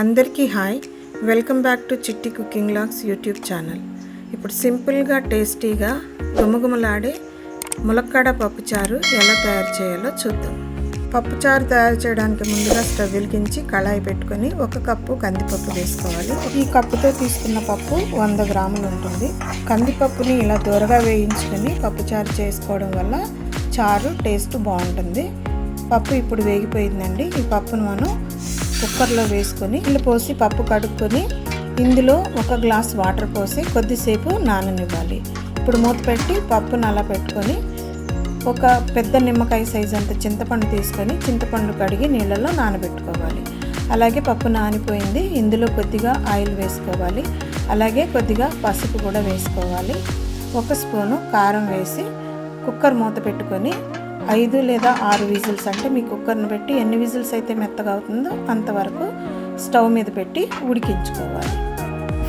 అందరికీ hi. Welcome back to Chitti cooking logs YouTube channel. ఇప్పుడు సింపుల్గా టేస్టీగా గుమగుమలాడే ములక్కాడ పప్పుచారు ఎలా తయారు చేయాలో చూద్దాం. పప్పుచారు తయారు చేయడానికి ముందుగా స్టవ్ వెలిగించి కళాయి పెట్టుకొని ఒక కప్పు కందిపప్పు వేసుకోవాలి. ఈ కప్పుతో తీసుకున్న పప్పు వంద గ్రాములు ఉంటుంది. కందిపప్పుని ఇలా దూరగా వేయించుకొని పప్పుచారు చేసుకోవడం వల్ల చారు టేస్ట్ బాగుంటుంది. పప్పు ఇప్పుడు వేగిపోయిందండి. ఈ పప్పును మనం కుక్కర్లో వేసుకొని నీళ్ళు పోసి పప్పు కడుక్కొని ఇందులో ఒక గ్లాస్ వాటర్ పోసి కొద్దిసేపు నాననివ్వాలి. ఇప్పుడు మూత పెట్టి పప్పును అలా పెట్టుకొని ఒక పెద్ద నిమ్మకాయ సైజ్ అంత చింతపండు తీసుకొని చింతపండు కడిగి నీళ్ళలో నానబెట్టుకోవాలి. అలాగే పప్పు నానిపోయింది ఇందులో కొద్దిగా ఆయిల్ వేసుకోవాలి. అలాగే కొద్దిగా పసుపు కూడా వేసుకోవాలి. ఒక స్పూను కారం వేసి కుక్కర్ మూత పెట్టుకొని ఐదు లేదా ఆరు విజిల్స్ అంటే మీ కుక్కర్ని పెట్టి ఎన్ని విజిల్స్ అయితే మెత్తగా అవుతుందో అంతవరకు స్టవ్ మీద పెట్టి ఉడికించుకోవాలి.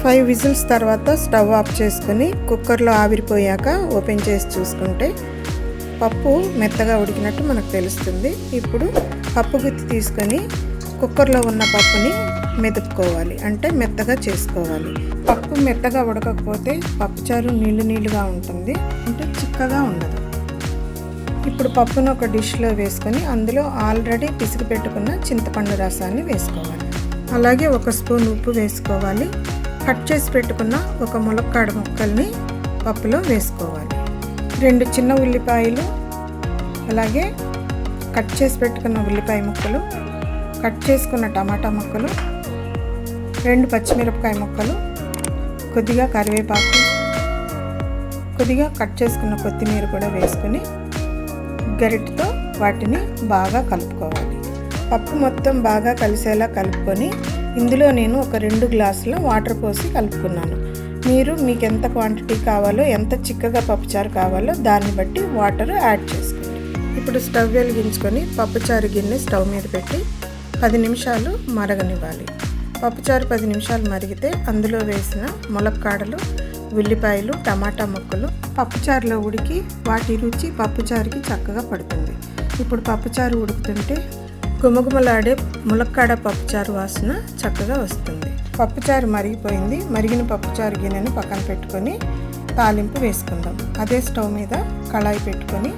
ఫైవ్ విజిల్స్ తర్వాత స్టవ్ ఆఫ్ చేసుకొని కుక్కర్లో ఆవిరిపోయాక ఓపెన్ చేసి చూసుకుంటే పప్పు మెత్తగా ఉడికినట్టు మనకు తెలుస్తుంది. ఇప్పుడు పప్పు గుత్తి తీసుకొని కుక్కర్లో ఉన్న పప్పుని మెదుపుకోవాలి. అంటే మెత్తగా చేసుకోవాలి. పప్పు మెత్తగా ఉడకకపోతే పప్పుచారు నీళ్ళు నీళ్ళుగా ఉంటుంది. అంటే చిక్కగా ఉండదు. ఇప్పుడు పప్పును ఒక డిష్లో వేసుకొని అందులో ఆల్రెడీ పిసికి పెట్టుకున్న చింతపండు రసాన్ని వేసుకోవాలి. అలాగే ఒక స్పూన్ ఉప్పు వేసుకోవాలి. కట్ చేసి పెట్టుకున్న ఒక ములక్కాడ ముక్కల్ని పప్పులో వేసుకోవాలి. రెండు చిన్న ఉల్లిపాయలు అలాగే కట్ చేసి పెట్టుకున్న ఉల్లిపాయ ముక్కలు కట్ చేసుకున్న టమాటా ముక్కలు రెండు పచ్చిమిరపకాయ ముక్కలు కొద్దిగా కరివేపాకు కొద్దిగా కట్ చేసుకున్న కొత్తిమీర కూడా వేసుకుని గరిటతో వాటిని బాగా కలుపుకోవాలి. పప్పు మొత్తం బాగా కలిసేలా కలుపుకొని ఇందులో నేను ఒక రెండు గ్లాసుల వాటర్ పోసి కలుపుకున్నాను. మీరు మీకు ఎంత క్వాంటిటీ కావాలో ఎంత చిక్కగా పప్పుచారు కావాలో దాన్ని బట్టి వాటర్ యాడ్ చేసుకోండి. ఇప్పుడు స్టవ్ వెలిగించుకొని పప్పుచారు గిన్నె స్టవ్ మీద పెట్టి పది నిమిషాలు మరగనివ్వాలి. పప్పుచారు పది నిమిషాలు మరిగితే అందులో వేసిన ములక్కాడలు ఉల్లిపాయలు టమాటా ముక్కలు పప్పుచారులో ఉడికి వాటి రుచి పప్పుచారుకి చక్కగా పడుతుంది. ఇప్పుడు పప్పుచారు ఉడుకుతుంటే గుమగుమలాడే ములక్కాడ పప్పుచారు వాసన చక్కగా వస్తుంది. పప్పుచారు మరిగిపోయింది. మరిగిన పప్పుచారు గిన్నెను పక్కన పెట్టుకొని తాలింపు వేసుకుందాం. అదే స్టవ్ మీద కళాయి పెట్టుకొని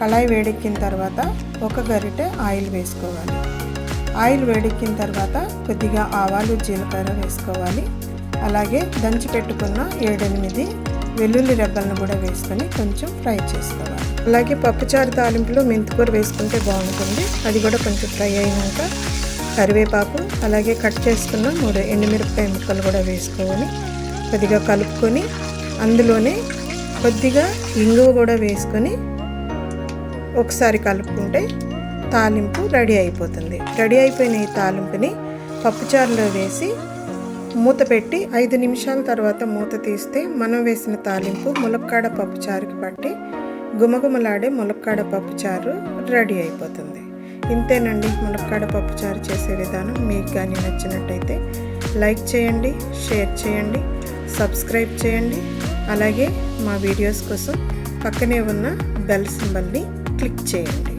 కళాయి వేడెక్కిన తర్వాత ఒక గరిటె ఆయిల్ వేసుకోవాలి. ఆయిల్ వేడెక్కిన తర్వాత కొద్దిగా ఆవాలు జీలకర్ర వేసుకోవాలి. అలాగే దంచి పెట్టుకున్న ఏడెనిమిది వెల్లుల్లి రెబ్బలను కూడా వేసుకొని కొంచెం ఫ్రై చేసుకోవాలి. అలాగే పప్పుచారు తాలింపులో మెంతికూర వేసుకుంటే బాగుంటుంది. అది కూడా కొంచెం ఫ్రై అయినాక కరివేపాకు అలాగే కట్ చేసుకున్న మూడు ఎండుమిరపకాయ ముక్కలు కూడా వేసుకొని కొద్దిగా కలుపుకొని అందులోనే కొద్దిగా ఇంగువ కూడా వేసుకొని ఒకసారి కలుపుకుంటే తాలింపు రెడీ అయిపోతుంది. రెడీ అయిపోయిన ఈ తాలింపుని పప్పుచారులో వేసి మూత పెట్టి ఐదు నిమిషాల తర్వాత మూత తీస్తే మనం వేసిన తాలింపు ములక్కాడ పప్పుచారుకి పట్టి గుమగుమలాడే ములక్కాడ పప్పుచారు రెడీ అయిపోతుంది. ఇంతేనండి ములక్కాడ పప్పుచారు చేసే విధానం. మీకు కానీ నచ్చినట్టయితే లైక్ చేయండి షేర్ చేయండి సబ్స్క్రైబ్ చేయండి. అలాగే మా వీడియోస్ కోసం పక్కనే ఉన్న బెల్ సింబల్ని క్లిక్ చేయండి.